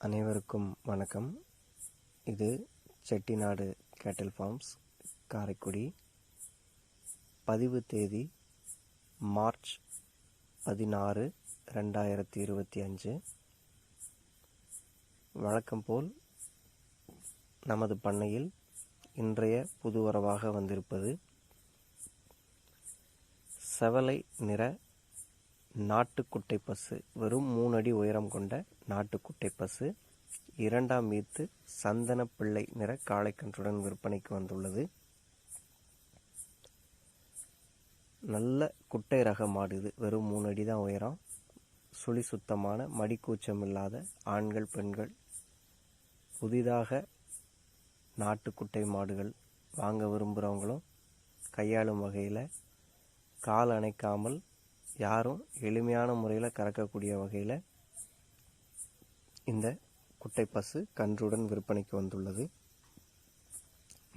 அனைவருக்கும் வணக்கம். இது செட்டிநாடு கேட்டல் ஃபார்ம்ஸ் காரைக்குடி. பதிவு தேதி மார்ச் பதினாறு ரெண்டாயிரத்தி இருபத்தி அஞ்சு. வழக்கம் போல் நமது பண்ணையில் இன்றைய புது வரவாக வந்திருப்பது செவலை நிற நாட்டுக்குட்டை பசு. வெறும் மூணு அடி உயரம் கொண்ட நாட்டுக்குட்டை பசு. இரண்டாம் ஈத்து சந்தன பிள்ளை நிற காளைக்கன்றுடன் விற்பனைக்கு வந்துள்ளது. நல்ல குட்டை ரக மாடு இது வெறும் மூணு அடி தான் உயரம். சுழி சுத்தமான மடிக்கூச்சம் இல்லாத ஆண்கள் பெண்கள். புதிதாக நாட்டுக்குட்டை மாடுகள் வாங்க விரும்புகிறவங்களும் கையாளும் வகையில் கால் அணைக்காமல் யாரும் எளிமையான முறையில் கறக்கக்கூடிய வகையில் இந்த குட்டை பசு கன்றுடன் விற்பனைக்கு வந்துள்ளது.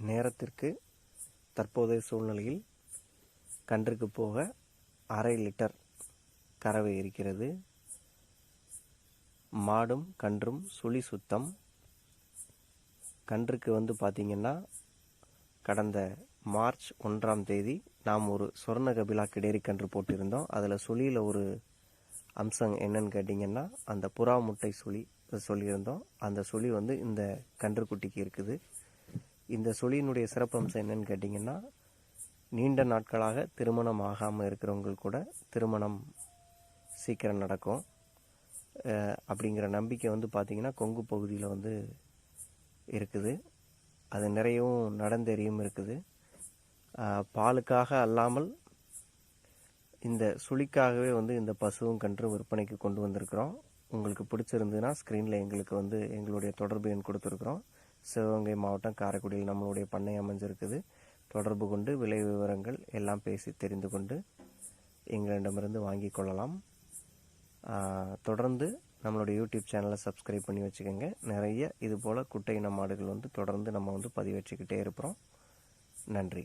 நேரத்திற்கு தற்போதைய சூழ்நிலையில் கன்றுக்கு போக அரை லிட்டர் கறவை இருக்கிறது. மாடும் கன்றும் சுழி சுத்தம். கன்றுக்கு வந்து பார்த்திங்கன்னா கடந்த மார்ச் ஒன்றாம் தேதி நாம் ஒரு சொர்ண கபிலா கிடேரிக்கன்று போட்டிருந்தோம். அதில் சுழியில் ஒரு அம்சம் என்னன்னு கேட்டிங்கன்னா அந்த புறா முட்டை சுழி சொல்லியிருந்தோம். அந்த சுழி வந்து இந்த கன்றுக்குட்டிக்கு இருக்குது. இந்த சுழியினுடைய சிறப்பம்சம் என்னன்னு கேட்டிங்கன்னா நீண்ட நாட்களாக திருமணம் ஆகாமல் இருக்கிறவங்க கூட திருமணம் சீக்கிரம் நடக்கும். அப்படிங்கிற நம்பிக்கை வந்து பார்த்திங்கன்னா கொங்கு பகுதியில் வந்து இருக்குது. அது நிறையவும் நடந்தெறியும் இருக்குது. பாலுக்காக அல்லாமல் இந்த சுழிக்காகவே வந்து இந்த பசுவும் கன்று விற்பனைக்கு கொண்டு வந்திருக்கிறோம். உங்களுக்கு பிடிச்சிருந்ததுன்னா ஸ்க்ரீனில் எங்களுக்கு வந்து எங்களுடைய தொடர்பு எண் கொடுத்துருக்குறோம். சிவகங்கை மாவட்டம் காரைக்குடியில் நம்மளுடைய பண்ணை அமைஞ்சிருக்குது. தொடர்பு கொண்டு விலை விவரங்கள் எல்லாம் பேசி தெரிந்து கொண்டு எங்களிடமிருந்து வாங்கி கொள்ளலாம். தொடர்ந்து நம்மளுடைய யூடியூப் சேனலை சப்ஸ்கிரைப் பண்ணி வச்சுக்கோங்க. நிறைய இது போல் குட்டை இன மாடுகள் வந்து தொடர்ந்து நம்ம வந்து பதிவேற்றிக்கிட்டே இருப்போம் நன்றி.